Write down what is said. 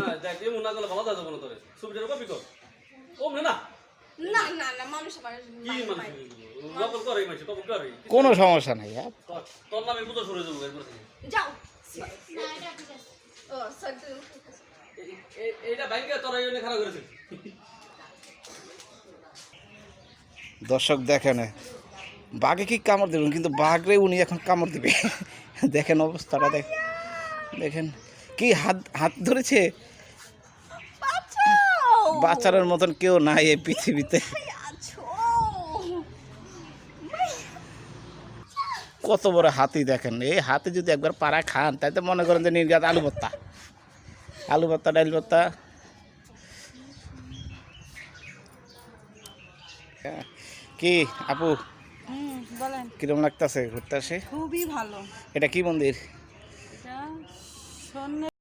না দেখ এমন না করলে ভালো যাবে না তোরে সুবিধার কপি কর। ওমনে না না না না মানুষ মানুষ কি মানুষ নকল করে মানুষ নকল করে। কোনো সমস্যা নাই হ্যাঁ? তোর- তোর নামে বুঝো সরে যাব এরপর থেকে। যাও। ও সরি এই- এই- ব্যাংকে তোরা এই খারাপ করেছিস। দর্শক দেখেন বাঘে কি কামড় দেবেন? কিন্তু বাঘরে উনি এখন কামড় দিবে। দেখেন অবস্থাটা দেখ দেখেন। কি হাত হাত ধরেছে? বাচ্চার মতন কেউ নাই এই পৃথিবীতে। কত বড় হাতি দেখেন। এই হাতে যদি একবার পাড়া খান তাই তো মনে করেন যে নির্গাত আলু ভর্তা। আলু ভর্তা ডাল ভর্তা। হ্যাঁ। কি আপু? কিরম লাগতেছে ঘুরতে আসে? খুবই ভালো। এটা কি মন্দির? এটা সন্ধ্যে